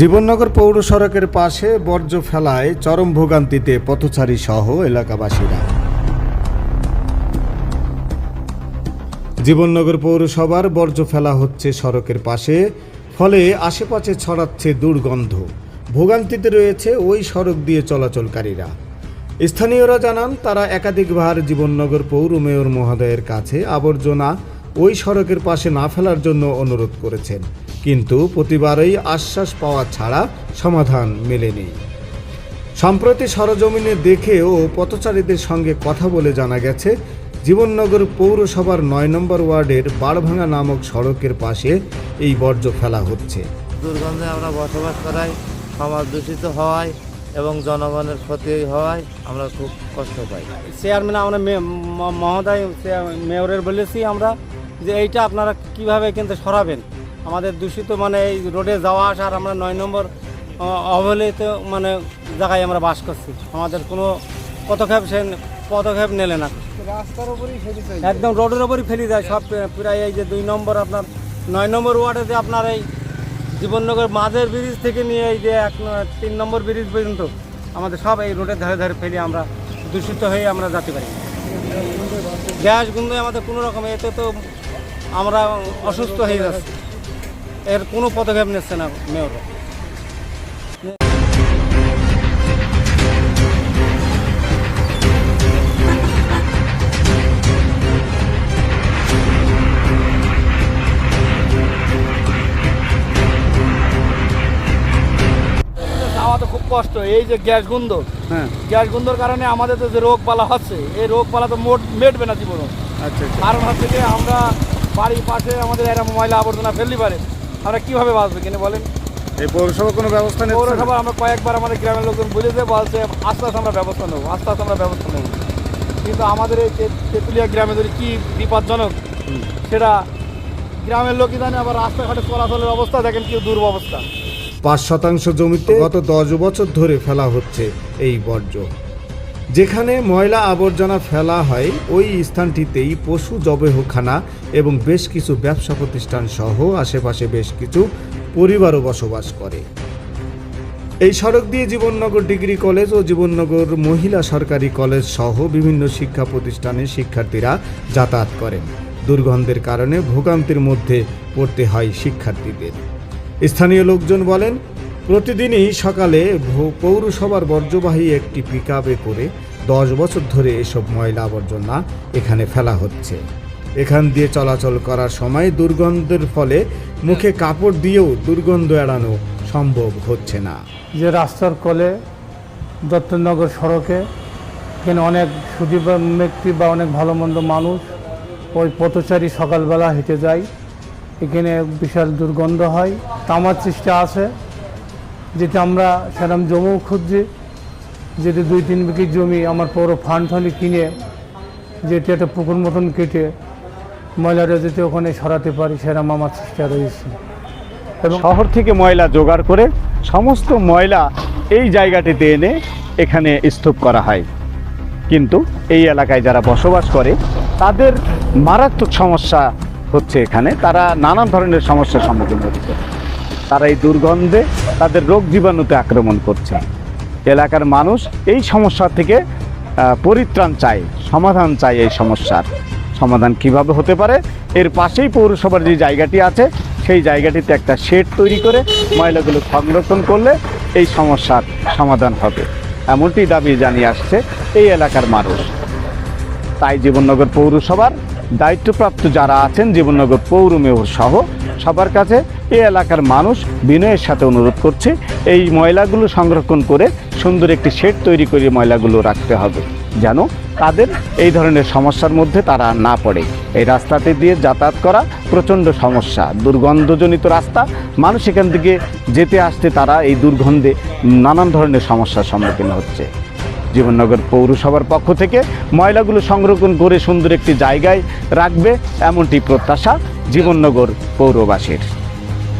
জীবননগর পৌর সড়কের পাশে বর্জ্য ফেলায় চরম ভোগান্তিতে পথচারী সহ এলাকাবাসীরা। জীবননগর পৌরসভার বর্জ্য ফেলা হচ্ছে সড়কের পাশে, ফলে আশেপাশে ছড়াচ্ছে দুর্গন্ধ। ভোগান্তিতে রয়েছে ওই সড়ক দিয়ে চলাচলকারীরা। স্থানীয়রা জানান, তারা একাধিকবার জীবননগর পৌর মেয়র মহোদয়ের কাছে আবর্জনা ওই সড়কের পাশে না ফেলার জন্য অনুরোধ করেছেন। কিন্তু প্রতিবারই আশ্বাস পাওয়া ছাড়া সমাধান মেলেনি। সম্প্রতি সরজমিনে দেখে ও পথচারীদের সঙ্গে কথা বলে জানা গেছে জীবননগর পৌরসভার নয় নম্বর ওয়ার্ডের বাড়ভাঙা নামক সড়কের পাশে এই বর্জ্য ফেলা হচ্ছে। দুর্গন্ধে আমরা বসবাস করাই সমাজ দূষিত হওয়ায় এবং জনগণের ক্ষতি হওয়ায় আমরা খুব কষ্ট পাই। চেয়ারম্যান আমরা মে- মহোদয় চেয়ার- মেয়রের বলেছি আমরা যে এইটা আপনারা কীভাবে কিন্তু সরাবেন? আমাদের দূষিত মানে এই রোডে যাওয়া আসার আমরা নয় নম্বর অবহেলিত মানে জায়গায় আমরা বাস করছি। আমাদের কোনো পদক্ষেপ সে পদক্ষেপ নেলে না। রাস্তার উপরই একদম রোডের উপরই ফেলে দেয় সব প্রায় এই যে দুই নম্বর আপনার নয় নম্বর ওয়ার্ডে যে আপনার এই জীবননগর মাঝের ব্রিজ থেকে নিয়ে এই যে এক তিন নম্বর ব্রিজ পর্যন্ত আমাদের সব এই রোডের ধারে ধারে ফেলে আমরা দূষিত হয়ে আমরা যেতে পারি। গ্যাস গুন্ধে আমাদের কোনো রকম এতে তো আমরা অসুস্থ হয়ে যাচ্ছি। এর কোনো পদক্ষেপ নিচ্ছে না মেয়র। আমাদের খুব কষ্ট। এই যে গ্যাস গন্ধ হ্যাঁ। গ্যাস গন্ধর কারণে আমাদের তো যে রোগ বালা হচ্ছে এই রোগ বালা তো মোট মেটবে না জীবন। আচ্ছা। কারণ হচ্ছে যে আমরা বাড়ির পাশে আমাদের এরকম ময়লা আবর্জনা ফেলতে পারে। আমরা কীভাবে বাঁচবো কিনে বলেন? এই পৌরসভা কোনো ব্যবস্থা নেই পৌরসভা আমরা কয়েকবার আমাদের গ্রামের লোকজন বলেছে বলছে আস্তে আস্তে আমরা ব্যবস্থা নেব আস্তে আস্তে আমরা ব্যবস্থা নেব। কিন্তু আমাদের এই তেঁতুলিয়া গ্রামে যদি কী বিপজ্জনক সেটা গ্রামের লোকই জানে আবার রাস্তাঘাটে চলাচলের অবস্থা দেখেন কি দুর্বস্থা পাঁচ শতাংশ জমিতে গত দশ বছর ধরে ফেলা হচ্ছে এই বর্জ্য। যেখানে ময়লা আবর্জনা ফেলা হয়, ওই স্থানটিতেই পশু জবেহখানা এবং বেশ কিছু ব্যবসা প্রতিষ্ঠান সহ আশেপাশে বেশ কিছু পরিবারও বসবাস করে। এই সড়ক দিয়ে জীবননগর ডিগ্রি কলেজ ও জীবননগর মহিলা সরকারি কলেজ সহ বিভিন্ন শিক্ষা প্রতিষ্ঠানের শিক্ষার্থীরা যাতায়াত করেন। দুর্গন্ধের কারণে ভোগান্তির মধ্যে পড়তে হয় শিক্ষার্থীদের। স্থানীয় লোকজন বলেন প্রতিদিনই সকালে পৌরসভার বর্জ্যবাহী একটি পিকআপে করে দশ বছর ধরে এসব ময়লা আবর্জনা এখানে ফেলা হচ্ছে। এখান দিয়ে চলাচল করার সময় দুর্গন্ধের ফলে মুখে কাপড় দিয়েও দুর্গন্ধ এড়ানো সম্ভব হচ্ছে না। যে রাস্তার কলে দত্তনগর সড়কে এখানে অনেক সুদী ব্যক্তি বা অনেক ভালো মন্দ মানুষ ওই পথচারী সকালবেলা হেঁটে যায়। এখানে বিশাল দুর্গন্ধ হয়, তামার চেষ্টা আছে। যেটা আমরা সেরকম জমিও খুঁজছি, যেটি দুই তিন বিঘি জমি আমার পৌর ফান্ড ফান্ডে কিনে, যেটি একটা পুকুর মতন কেটে, ময়লাটা যেতে ওখানে সরাতে পারি সেরকম আমার চেষ্টা রয়েছে। এবং শহর থেকে ময়লা জোগাড় করে সমস্ত ময়লা এই জায়গাটিতে এনে এখানে স্তূপ করা হয়। কিন্তু এই এলাকায় যারা বসবাস করে, তাদের মারাত্মক সমস্যা হচ্ছে এখানে। তারা নানান ধরনের সমস্যার সম্মুখীন হচ্ছে। তারা এই দুর্গন্ধে তাদের রোগ জীবাণুতে আক্রমণ করছে। এলাকার মানুষ এই সমস্যা থেকে পরিত্রাণ চায়, সমাধান চায় এই সমস্যার। সমাধান কীভাবে হতে পারে? এর পাশেই পৌরসভার যে জায়গাটি আছে, সেই জায়গাটিতে একটা শেড তৈরি করে ময়লাগুলো সংরক্ষণ করলে এই সমস্যার সমাধান হবে। এমনটি দাবি জানিয়ে আসছে এই এলাকার মানুষ। তাই জীবননগর পৌরসভার দায়িত্বপ্রাপ্ত যারা আছেন, জীবননগর পৌর মেয়র সহ সবার কাছে এই এলাকার মানুষ বিনয়ের সাথে অনুরোধ করছে, এই ময়লাগুলো সংরক্ষণ করে সুন্দর একটি শেড তৈরি করে ময়লাগুলো রাখতে হবে, যেন তাদের এই ধরনের সমস্যার মধ্যে তারা না পড়ে। এই রাস্তাতে দিয়ে যাতায়াত করা প্রচণ্ড সমস্যা, দুর্গন্ধজনিত রাস্তা, মানুষ এখান থেকে যেতে আসতে তারা এই দুর্গন্ধে নানান ধরনের সমস্যার সম্মুখীন হচ্ছে। জীবননগর পৌরসভার পক্ষ থেকে ময়লাগুলো সংরক্ষণ করে সুন্দর একটি জায়গায় রাখবে, এমনটি প্রত্যাশা জীবননগর পৌরবাসীর।